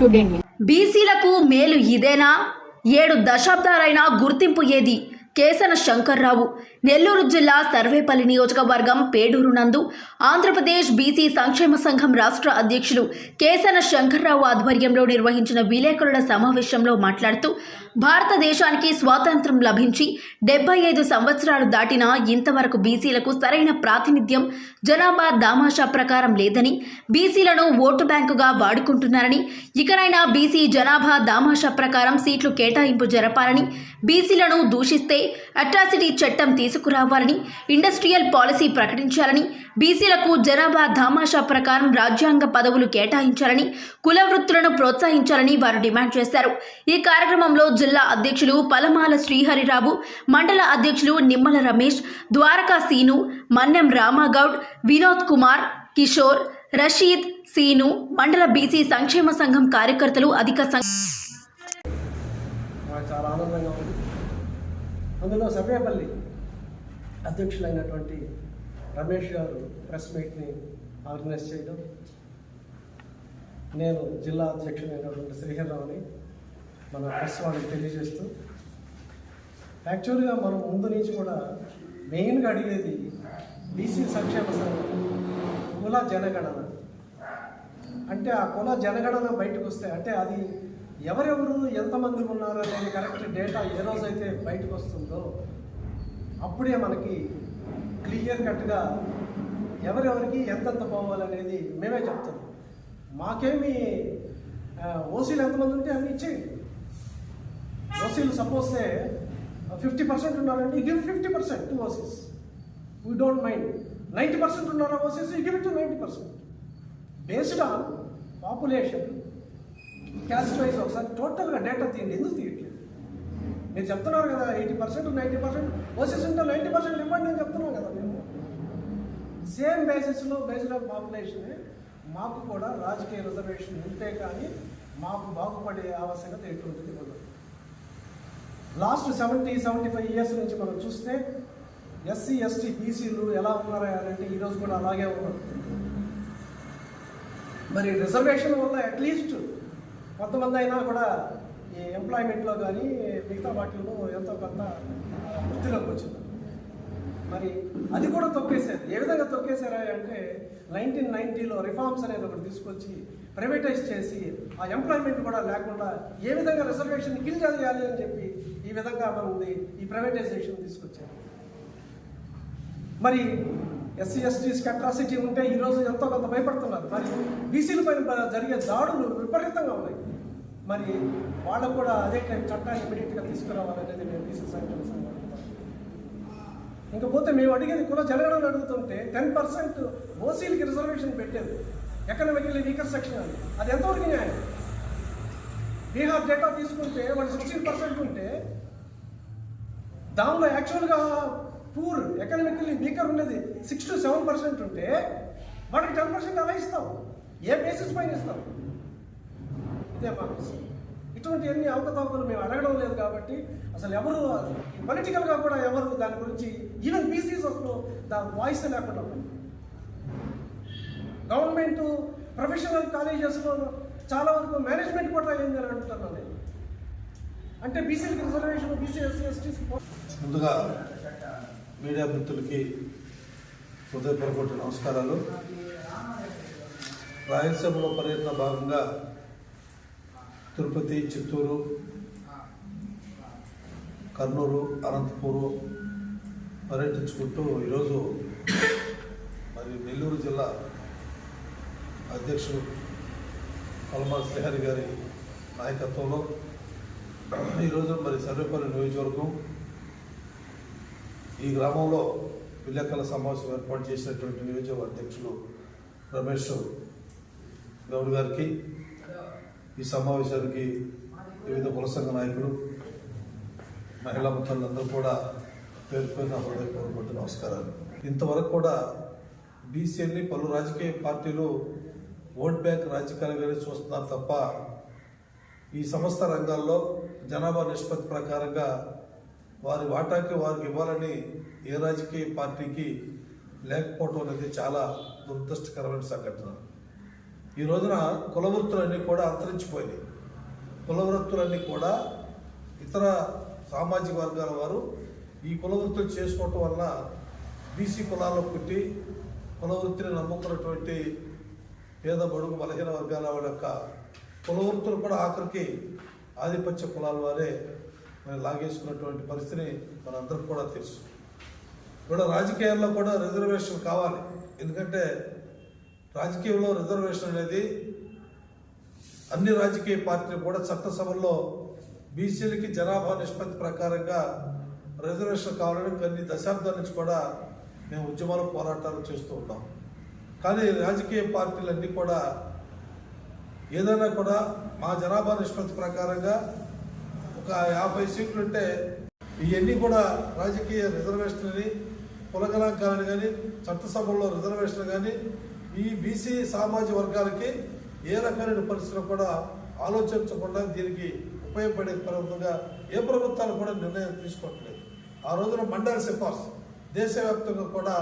Today బీసీలకు మేలు ఇదేనా? ఏడు దశాబ్దాలైనా గుర్తింపు ఏది? కేసన శంకర్రావు నెల్లూరు జిల్లా సర్వేపల్లి నియోజకవర్గం పేడూరు నందు ఆంధ్రప్రదేశ్ బీసీ సంక్షేమ సంఘం రాష్ట్ర అధ్యక్షులు కేసన శంకర్రావు ఆధ్వర్యంలో నిర్వహించిన విలేకరుల సమావేశంలో మాట్లాడుతూ భారతదేశానికి స్వాతంత్రం లభించి డెబ్బై ఐదు సంవత్సరాలు దాటినా ఇంతవరకు బీసీలకు సరైన ప్రాతినిధ్యం జనాభా దామాషా ప్రకారం లేదని బీసీలను ఓటు బ్యాంకుగా వాడుకుంటున్నారని ఇకనైనా బీసీ జనాభా దామాషా ప్రకారం సీట్లు కేటాయింపు జరపాలని బీసీలను దూషిస్తే అట్రాసిటీ చట్టం తీసుకురావాలని ఇండస్ట్రియల్ పాలసీ ప్రకటించాలని బీసీలకు జనాభా ధామాషా ప్రకారం రాజ్యాంగ పదవులు కేటాయించాలని కుల వృత్తులను ప్రోత్సహించాలని వారు డిమాండ్ చేశారు. ఈ కార్యక్రమంలో జిల్లా అధ్యక్షులు పలమాల శ్రీహరిరావు మండల అధ్యక్షులు నిమ్మల రమేష్ ద్వారకా సీను మన్నెం రామాగౌడ్ వినోద్ కుమార్ కిషోర్ రషీద్ సీను మండల బీసీ సంక్షేమ సంఘం కార్యకర్తలు అధిక సంఖ్య చాలా ఆనందంగా ఉంది. అందులో సర్వేపల్లి అధ్యక్షులైనటువంటి రమేష్ గారు ప్రెస్ మీట్ని ఆర్గనైజ్ చేయడం. నేను జిల్లా అధ్యక్షుడైనటువంటి శ్రీహర్రావుని మన ప్రెస్ వాళ్ళకి తెలియజేస్తూ యాక్చువల్గా మనం ముందు నుంచి కూడా మెయిన్గా అడిగేది బీసీ సంక్షేమ సంఘం కుల జనగణన. అంటే ఆ కుల జనగణన బయటకు వస్తే అంటే అది ఎవరెవరు ఎంతమంది ఉన్నారో అనేది కరెక్ట్ డేటా ఏ రోజైతే బయటకు వస్తుందో అప్పుడే మనకి క్లియర్ కట్గా ఎవరెవరికి ఎంతెంత పోవాలనేది మేమే చెప్తాం. మాకేమి ఓసీలు ఎంతమంది ఉంటే అన్ని ఇచ్చేయండి. ఓసీలు సపోజ్ ఫిఫ్టీ పర్సెంట్ ఉన్నారంటే give fifty percent to OCs. We don't mind ninety percent ఉన్నారా OCs? Give to ninety percent. Based on population caste wise ఒకసారి టోటల్గా డేటా తీయండి. ఎందుకు తీయండి మీరు చెప్తున్నారు కదా eighty percent ninety percent OCs ఉంటే నైంటీ పర్సెంట్ ఇవ్వండి నేను చెప్తున్నాను కదా మేము. సేమ్ బేసిస్లో బేసిస్ ఆఫ్ పాపులేషన్ మాకు కూడా రాజకీయ రిజర్వేషన్ ఉంటే కానీ మాకు బాగుపడే ఆవశ్యకత ఎటువంటిది ఉండదు. Last seventy seventy five years నుంచి మనం చూస్తే ఎస్సీ ఎస్టీ బీసీలు ఎలా ఉన్నారా అంటే ఈరోజు కూడా అలాగే ఉన్నారు. మరి రిజర్వేషన్ వల్ల అట్లీస్ట్ కొంతమంది అయినా కూడా ఈ ఎంప్లాయ్మెంట్లో కానీ మిగతా వాటిల్లో ఎంతో కొంత వృత్తిలోకి వచ్చింది. మరి అది కూడా తొక్కేశారు. ఏ విధంగా తొక్కేశారా అంటే నైన్టీన్ నైన్టీలో రిఫార్మ్స్ అనేది ఒకటి తీసుకొచ్చి ప్రైవేటైజ్ చేసి ఆ ఎంప్లాయ్మెంట్ కూడా లేకుండా ఏ విధంగా రిజర్వేషన్ కిల్ చేయాలి అని చెప్పి ఈ విధంగా మనది ఈ ప్రైవేటైజేషన్ తీసుకొచ్చారు. మరి ఎస్సీ ఎస్టీస్ అట్రాసిటీ ఉంటే ఈరోజు ఎంతో కొంత భయపడుతున్నారు. మరి బీసీల పైన జరిగే దాడులు విపరీతంగా ఉన్నాయి. మరి వాళ్ళకు కూడా అదే టైం చట్టాన్ని ఇమీడియట్గా తీసుకురావాలనేది మేము బీసీ సంఘం ఇంకపోతే మేము అడిగేది కుల జనగణన అడుగుతుంటే టెన్ పర్సెంట్ ఓసీలకి రిజర్వేషన్ పెట్టేది. ఎకనామికల్లీ వీకర్ సెక్షన్ అని. అది ఎంతవరకు న్యాయం? బీహార్ డేటా తీసుకుంటే వాళ్ళు సిక్స్టీన్ పర్సెంట్ ఉంటే దానిలో యాక్చువల్గా పూర్ ఎకనామికల్లీ వీకర్ ఉండేది సిక్స్ టు సెవెన్ పర్సెంట్ ఉంటే వాళ్ళకి టెన్ పర్సెంట్ అలా ఇస్తాం. ఏ బేసిస్ పైన ఇస్తాం? ఇదే మా ఇటువంటి ఎన్ని అవకతవకలు మేము అడగడం లేదు కాబట్టి అసలు ఎవరు పొలిటికల్గా కూడా ఎవరు దాని గురించి ఈవెన్ బీసీస్ అసలు దాని వాయిస్ లేకుండా గవర్నమెంట్ ప్రొఫెషనల్ కాలేజెస్లో చాలా వరకు మేనేజ్మెంట్ కూడా అయింది అని అంటున్నాను నేను. అంటే బీసీలకి రిజర్వేషన్ బీసీ ఎస్సీ ఎస్టీస్ ముందుగా మీడియా మిత్రులకి హృదయపూర్వక నమస్కారాలు. రాయలసీమలో పర్యటన భాగంగా తిరుపతి చిత్తూరు కర్నూలు అనంతపూరు పర్యటించుకుంటూ ఈరోజు మరి నెల్లూరు జిల్లా అధ్యక్షుడు పల్మాల్ శ్రీహరి గారి నాయకత్వంలో ఈరోజు మరి సర్వేపల్లి నియోజకవర్గం ఈ గ్రామంలో విలేకరుల సమావేశం ఏర్పాటు చేసినటువంటి నియోజకవర్గ అధ్యక్షులు రమేష్ గౌడ్ గారికి ఈ సమావేశానికి వివిధ కుల సంఘ నాయకులు మహిళా ముఖండ్రందరూ కూడా పేరు పేరున హృదయపూర్వక నమస్కారాలు. ఇంతవరకు కూడా బీసీఎల్ని పలు రాజకీయ పార్టీలు ఓట్ బ్యాంక్ రాజకీయాలుగానే చూస్తున్నారు తప్ప ఈ సమస్త రంగాల్లో జనాభా నిష్పత్తి ప్రకారంగా వారి వాటాకి వారికి ఇవ్వాలని ఏ రాజకీయ పార్టీకి లేకపోవడం అనేది చాలా దురదృష్టకరమైన సంఘటన. ఈ రోజున కులవృత్తులన్నీ కూడా అంతరించిపోయినాయి. కులవృత్తులన్నీ కూడా ఇతర సామాజిక వర్గాల వారు ఈ కులవృత్తులు చేసుకోవటం వల్ల బీసీ కులాల్లో పుట్టి కులవృత్తిని నమ్ముకున్నటువంటి పేద బడుగు బలహీన వర్గాల వారి యొక్క కులవృత్తులు కూడా ఆఖరికి ఆధిపత్య కులాల వారే మరి లాగేసుకున్నటువంటి పరిస్థితిని మనందరికి కూడా తెలుసు. కూడా రాజకీయాల్లో కూడా రిజర్వేషన్ కావాలి. ఎందుకంటే రాజకీయంలో రిజర్వేషన్ అనేది అన్ని రాజకీయ పార్టీలు కూడా చట్టసభల్లో బీసీలకి జనాభా నిష్పత్తి ప్రకారంగా రిజర్వేషన్ కావాలని కొన్ని దశాబ్దాల నుంచి కూడా మేము ఉద్యమాలు పోరాటాలు చేస్తూ ఉన్నాం. కానీ రాజకీయ పార్టీలన్నీ కూడా ఏదైనా కూడా మా జనాభా నిష్పత్తి ప్రకారంగా ఒక యాభై సీట్లు ఉంటే ఇవన్నీ కూడా రాజకీయ రిజర్వేషన్ అని కులగణాంకాలను కానీ చట్టసభల్లో రిజర్వేషన్ కానీ ఈ బీసీ సామాజిక వర్గాలకి ఏ రకమైన పరిస్థితులు కూడా ఆలోచించకుండా దీనికి ఉపయోగపడే ప్రభుత్వంగా ఏ ప్రభుత్వాలు కూడా నిర్ణయం తీసుకోవట్లేదు. ఆ రోజున మండల్ సిఫార్సు దేశవ్యాప్తంగా కూడా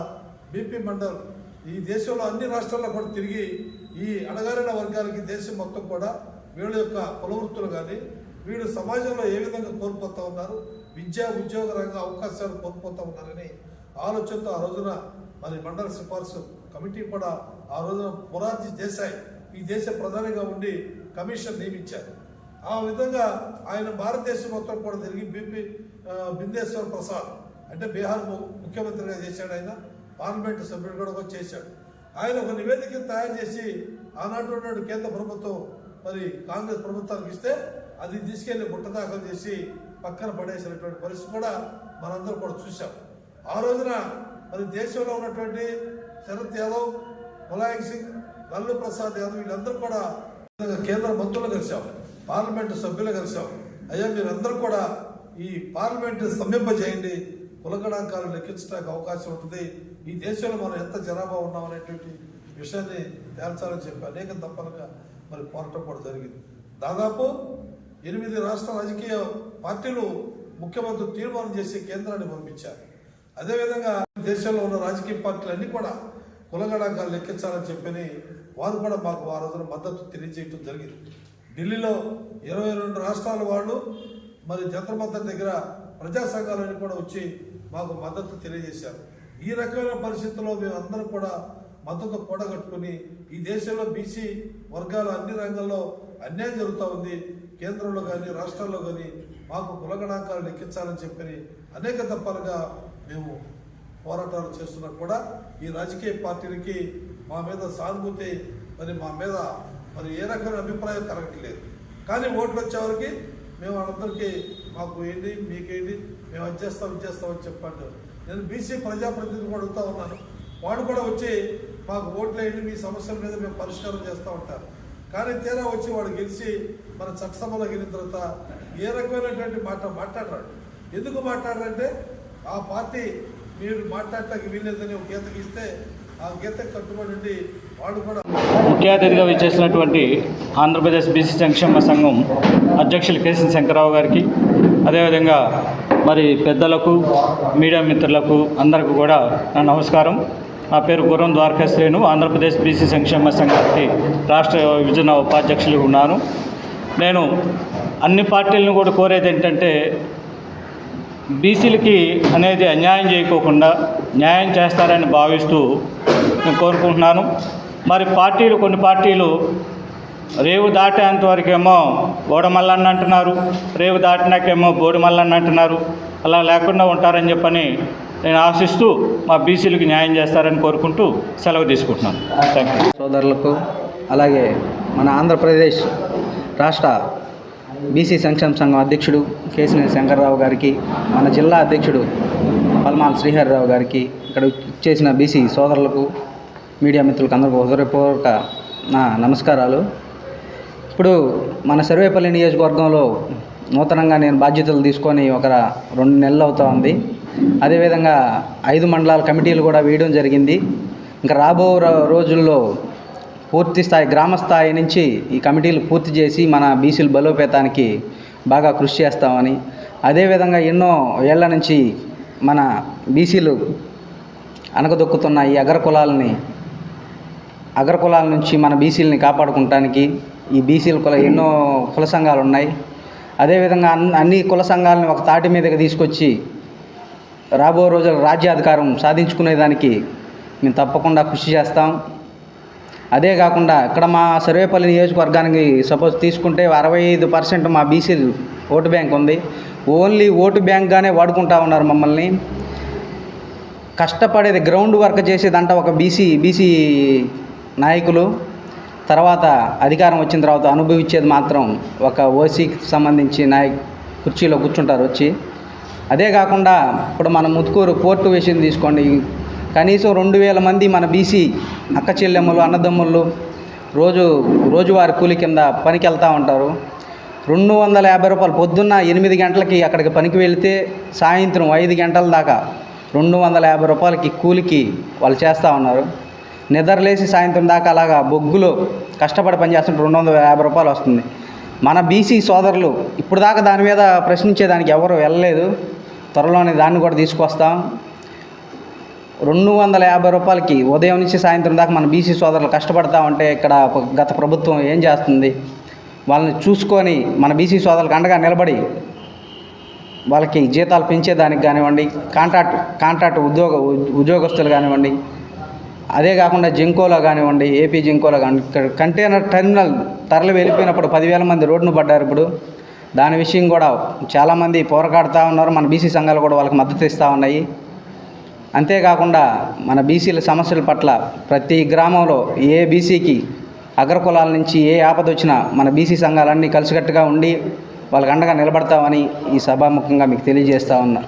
బీపీ మండల్ ఈ దేశంలో అన్ని రాష్ట్రాల్లో కూడా తిరిగి ఈ అణగారిన వర్గాలకి దేశం మొత్తం కూడా వీళ్ళ యొక్క కులవృత్తులు కానీ వీళ్ళు సమాజంలో ఏ విధంగా కోల్పోతా ఉన్నారు విద్యా ఉద్యోగ రంగ అవకాశాలు కోల్పోతూ ఉన్నారని ఆలోచనతో ఆ రోజున మరి మండల సిఫార్సు కమిటీ కూడా ఆ రోజున మొరార్జీ దేశాయ్ ఈ దేశ ప్రధానిగా ఉండి కమిషన్ నియమించారు. ఆ విధంగా ఆయన భారతదేశం మొత్తం కూడా తిరిగి బిపి బిందేశ్వర్ ప్రసాద్ అంటే బీహార్ ముఖ్యమంత్రిగా చేశాడు ఆయన. పార్లమెంట్ సభ్యుడు కూడా చేశాడు. ఆయన ఒక నివేదిక తయారు చేసి ఆనాటి ఉన్నటువంటి కేంద్ర ప్రభుత్వం మరి కాంగ్రెస్ ప్రభుత్వానికి ఇస్తే అది తీసుకెళ్ళి బుట్టదాఖలు చేసి పక్కన పడేసినటువంటి పరిస్థితి కూడా మనందరం కూడా చూసాం ఆ రోజున మరి దేశంలో ఉన్నటువంటి శరత్ యాదవ్ ములాయం సింగ్ లల్లు ప్రసాద్ యాదవ్ వీళ్ళందరూ కూడా కేంద్ర మంత్రులు కలిసాం పార్లమెంటు సభ్యులు కలిసాం అయ్యా మీరందరూ కూడా ఈ పార్లమెంట్ స్తంభింపజేయండి కులగణాంకాలు లెక్కించడానికి అవకాశం ఉంటుంది. ఈ దేశంలో మనం ఎంత జనాభా ఉన్నాం అనేటువంటి విషయాన్ని తేల్చాలని చెప్పి అనేక తప్పనగా మరి కోరటం కూడా జరిగింది. దాదాపు ఎనిమిది రాష్ట్ర రాజకీయ పార్టీలు ముఖ్యమంత్రి తీర్మానం చేసి కేంద్రాన్ని పంపించారు. అదేవిధంగా దేశంలో ఉన్న రాజకీయ పార్టీలు అన్నీ కూడా కులగణాంకాలు లెక్కించాలని చెప్పని వారు కూడా మాకు ఆ రోజున మద్దతు తెలియజేయటం జరిగింది. ఢిల్లీలో ఇరవై రెండు రాష్ట్రాల వాళ్ళు మరి జంత్రమంతర్ దగ్గర ప్రజా సంఘాలన్నీ కూడా వచ్చి మాకు మద్దతు తెలియజేశారు. ఈ రకమైన పరిస్థితుల్లో మేము అందరం కూడా మద్దతు కూడగట్టుకుని ఈ దేశంలో బీసీ వర్గాల అన్ని రంగాల్లో అన్యాయం జరుగుతూ ఉంది. కేంద్రంలో కానీ రాష్ట్రాల్లో కానీ మాకు కులగణాంకాలు లెక్కించాలని చెప్పని అనేక తప్పాలుగా మేము పోరాటాలు చేస్తున్నా కూడా ఈ రాజకీయ పార్టీలకి మా మీద సానుభూతి మరి మా మీద మరి ఏ రకమైన అభిప్రాయం కలగట్లేదు. కానీ ఓట్లు వచ్చేవారికి మేము వాళ్ళందరికీ మాకు ఏంటి మీకేంటి మేము అది చేస్తాం ఇది అని చెప్పండి. నేను బీసీ ప్రజాప్రతినిధులు కూడా అడుగుతా ఉన్నాను. వాడు కూడా వచ్చి మాకు ఓట్లు వేయండి మీ సమస్యల మీద మేము పరిష్కారం చేస్తూ ఉంటారు కానీ తీరా వచ్చి వాడు గెలిచి మన చట్టసభలో గెలిన తర్వాత ఏ రకమైనటువంటి మాట మాట్లాడరాడు? ఎందుకు మాట్లాడారంటే ఆ పార్టీ మీరు మాట్లాడటానికి వీల్లేదని ఒక గీతకి ఇస్తే ఆ గీతకు కట్టుబడి ఉండి కూడా ముఖ్య అతిథిగా విచ్చేసినటువంటి ఆంధ్రప్రదేశ్ బీసీ సంక్షేమ సంఘం అధ్యక్షులు కేసీ శంకరరావు గారికి అదేవిధంగా మరి పెద్దలకు మీడియా మిత్రులకు అందరికీ కూడా నా నమస్కారం. నా పేరు గుర్రం ద్వారకాశ్రేణు ఆంధ్రప్రదేశ్ బీసీ సంక్షేమ సంఘానికి రాష్ట్ర విభజన ఉపాధ్యక్షులు ఉన్నాను. నేను అన్ని పార్టీలను కూడా కోరేది ఏంటంటే బీసీలకి అనేది అన్యాయం చేయకోకుండా న్యాయం చేస్తారని భావిస్తూ నేను కోరుకుంటున్నాను. మరి పార్టీలు కొన్ని పార్టీలు రేవు దాటేంత వరకేమో బోడమల్లన్న అంటున్నారు రేవు దాటినాకేమో బోడిమల్లన్న అంటున్నారు అలా లేకుండా ఉంటారని చెప్పని నేను ఆశిస్తూ మా బీసీలకు న్యాయం చేస్తారని కోరుకుంటూ సెలవు తీసుకుంటున్నాను. థ్యాంక్ యూ సోదరులకు అలాగే మన ఆంధ్రప్రదేశ్ రాష్ట్ర బీసీ సంక్షేమ సంఘం అధ్యక్షుడు కేసినేని శంకర్రావు గారికి మన జిల్లా అధ్యక్షుడు పల్మాల శ్రీహరిరావు గారికి ఇక్కడ చేసిన బీసీ సోదరులకు మీడియా మిత్రులకు అందరికీ హృదయపూర్వక నా నమస్కారాలు. ఇప్పుడు మన సర్వేపల్లి నియోజకవర్గంలో నూతనంగా నేను బాధ్యతలు తీసుకొని ఒక రెండు నెలలు అవుతా ఉంది. అదేవిధంగా ఐదు మండలాల కమిటీలు కూడా వేయడం జరిగింది. ఇంకా రాబో రోజుల్లో పూర్తి స్థాయి గ్రామ స్థాయి నుంచి ఈ కమిటీలు పూర్తి చేసి మన బీసీల బలోపేతానికి బాగా కృషి చేస్తామని అదేవిధంగా ఎన్నో ఏళ్ళ నుంచి మన బీసీలు అనగదొక్కుతున్న ఈ అగ్రకులాలని అగ్రకులాల నుంచి మన బీసీలని కాపాడుకుంటానికి ఈ బీసీల కుల ఎన్నో కుల సంఘాలు ఉన్నాయి. అదేవిధంగా అన్ అన్ని కుల సంఘాలను ఒక తాటి మీదకి తీసుకొచ్చి రాబో రోజుల రాజ్యాధికారం సాధించుకునేదానికి మేము తప్పకుండా కృషి చేస్తాం. అదే కాకుండా ఇక్కడ మా సర్వేపల్లి నియోజకవర్గానికి సపోజ్ తీసుకుంటే అరవై ఐదు పర్సెంట్ మా బీసీ ఓటు బ్యాంక్ ఉంది. ఓన్లీ ఓటు బ్యాంక్గానే వాడుకుంటా ఉన్నారు మమ్మల్ని. కష్టపడేది గ్రౌండ్ వర్క్ చేసేదంట ఒక బీసీ బీసీ నాయకులు. తర్వాత అధికారం వచ్చిన తర్వాత అనుభవించేది మాత్రం ఒక ఓసీకి సంబంధించి నాయక్ కుర్చీలో కూర్చుంటారు వచ్చి. అదే కాకుండా ఇప్పుడు మన ముత్కూరు పోర్టు విషయం తీసుకోండి. కనీసం రెండు వేల మంది మన బీసీ అక్క చెల్లెమ్మలు అన్నదమ్ముళ్ళు రోజు రోజువారి కూలి కింద పనికి వెళ్తూ ఉంటారు. రెండు వందల యాభై రూపాయలు పొద్దున్న ఎనిమిది గంటలకి అక్కడికి పనికి వెళితే సాయంత్రం ఐదు గంటల దాకా రెండు వందల యాభై రూపాయలకి కూలికి వాళ్ళు చేస్తూ ఉన్నారు. నిద్రలేసి సాయంత్రం దాకా అలాగా బొగ్గులో కష్టపడి పనిచేస్తుంటే రెండు వందల యాభై రూపాయలు వస్తుంది. మన బీసీ సోదరులు ఇప్పుడు దాకా దాని మీద ప్రశ్నించేదానికి ఎవరు వెళ్ళలేదు. త్వరలోనే దాన్ని కూడా తీసుకొస్తాం. రెండు వందల యాభై రూపాయలకి ఉదయం నుంచి సాయంత్రం దాకా మన బీసీ సోదరులు కష్టపడతా ఉంటే ఇక్కడ గత ప్రభుత్వం ఏం చేస్తుంది? వాళ్ళని చూసుకొని మన బీసీ సోదరులకు అండగా నిలబడి వాళ్ళకి జీతాలు పెంచేదానికి కానివ్వండి కాంట్రాక్ట్ కాంట్రాక్ట్ ఉద్యోగ ఉద్యోగస్తులు కానివ్వండి అదే కాకుండా జింకోలో కానివ్వండి ఏపీ జింకోలో కానివ్వండి కంటైనర్ టెర్మినల్ తరలి వెళ్ళిపోయినప్పుడు పదివేల మంది రోడ్డును పడ్డారు ఇప్పుడు. దాని విషయం కూడా చాలామంది పోరాడుతూ ఉన్నారు. మన బీసీ సంఘాలు కూడా వాళ్ళకి మద్దతు ఇస్తూ ఉన్నాయి. అంతేకాకుండా మన బీసీల సమస్యల పట్ల ప్రతి గ్రామంలో ఏ బీసీకి అగ్రకులాల నుంచి ఏ ఆపద వచ్చినా మన బీసీ సంఘాలన్నీ కలిసికట్టుగా ఉండి వాళ్ళకి అండగా నిలబడతామని ఈ సభాముఖంగా మీకు తెలియజేస్తా ఉన్నా.